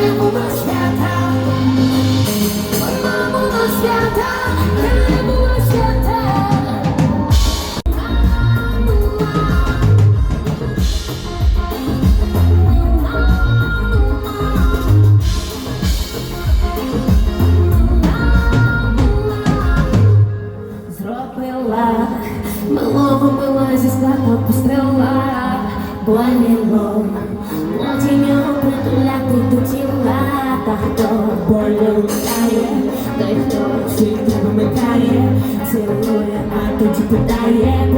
całego świata. Питає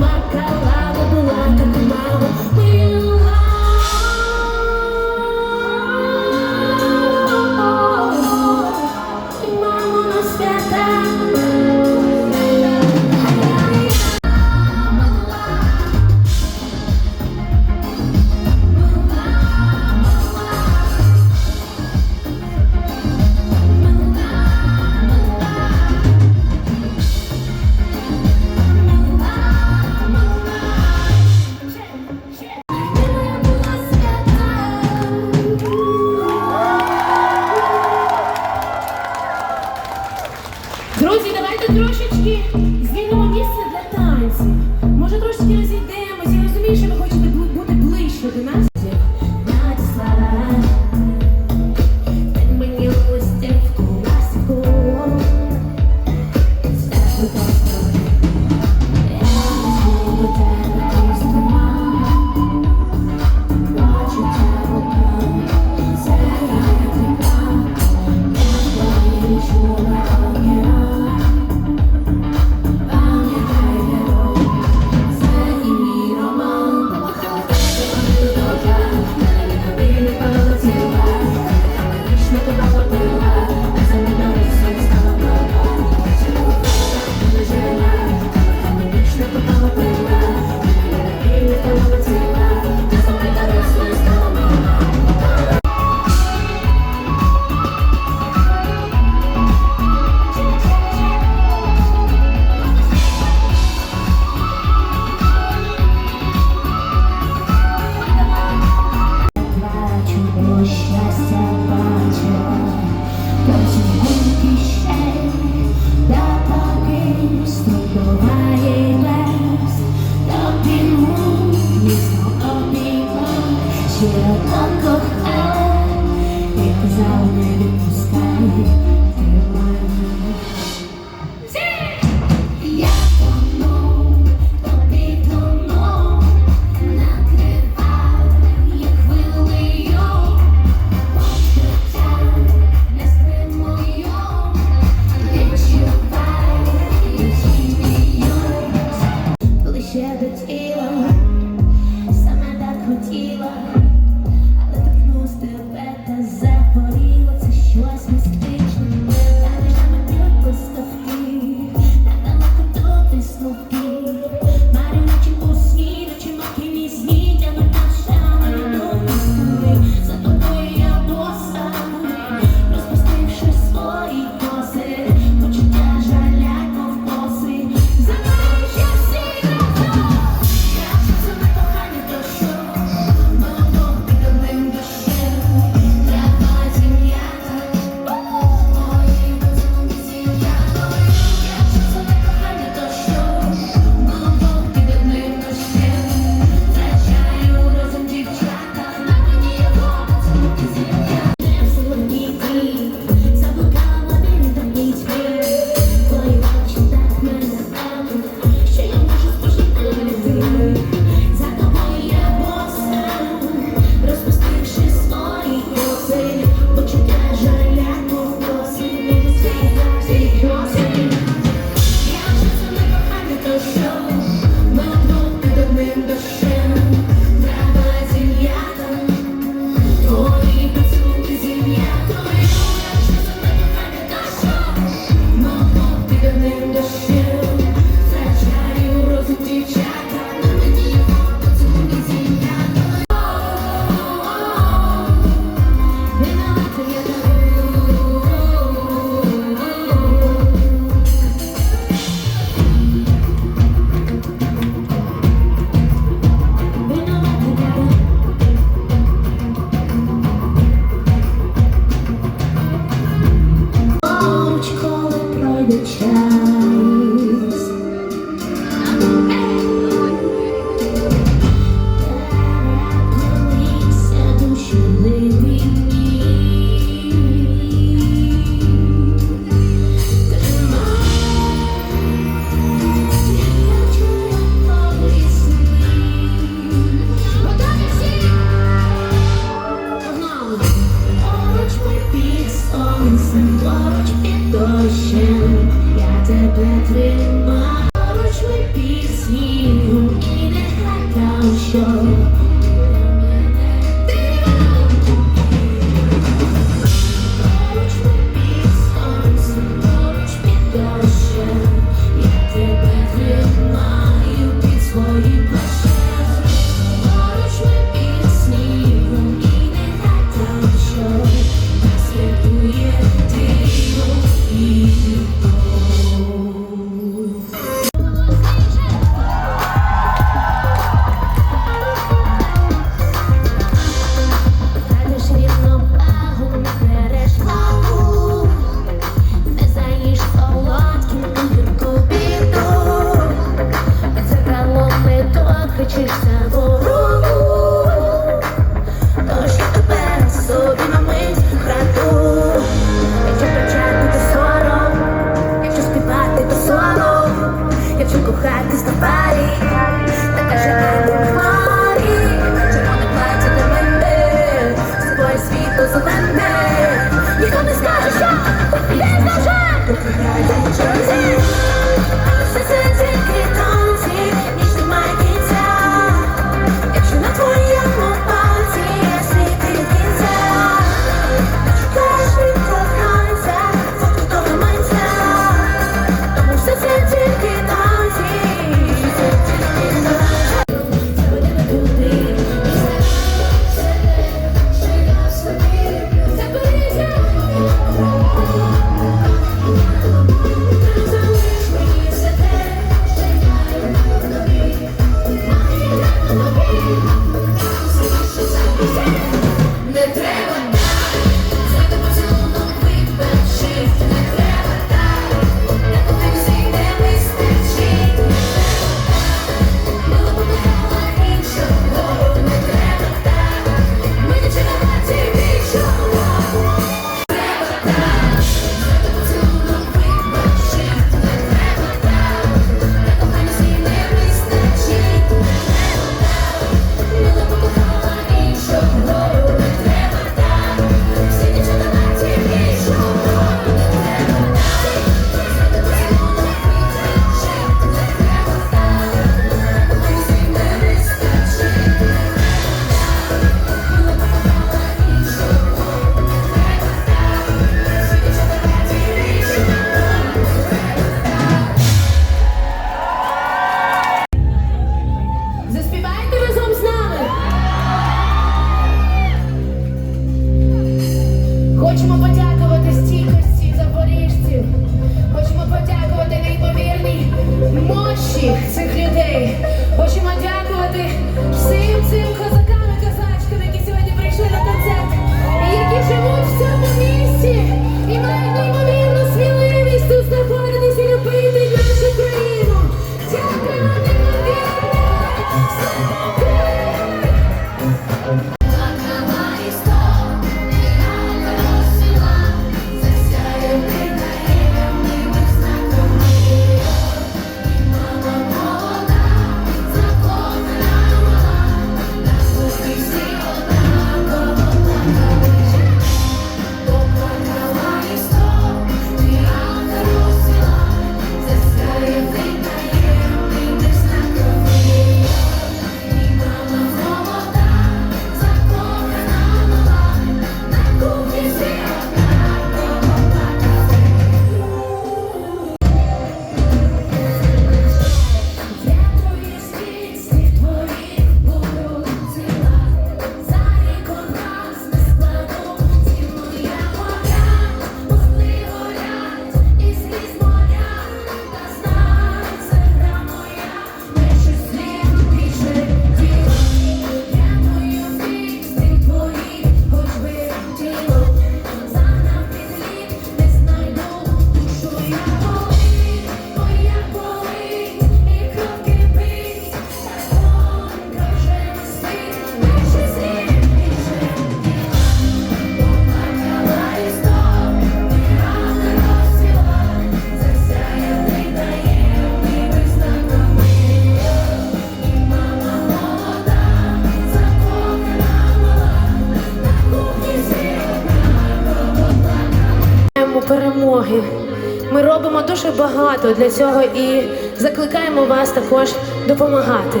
Робимо дуже багато для цього і закликаємо вас також допомагати.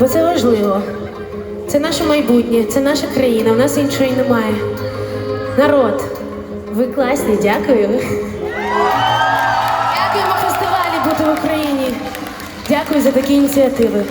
Бо це важливо. Це наше майбутнє, це наша країна, в нас іншої немає. Народ, ви класні, дякую. Дякуємо фестивалі бути в Україні. Дякую за такі ініціативи.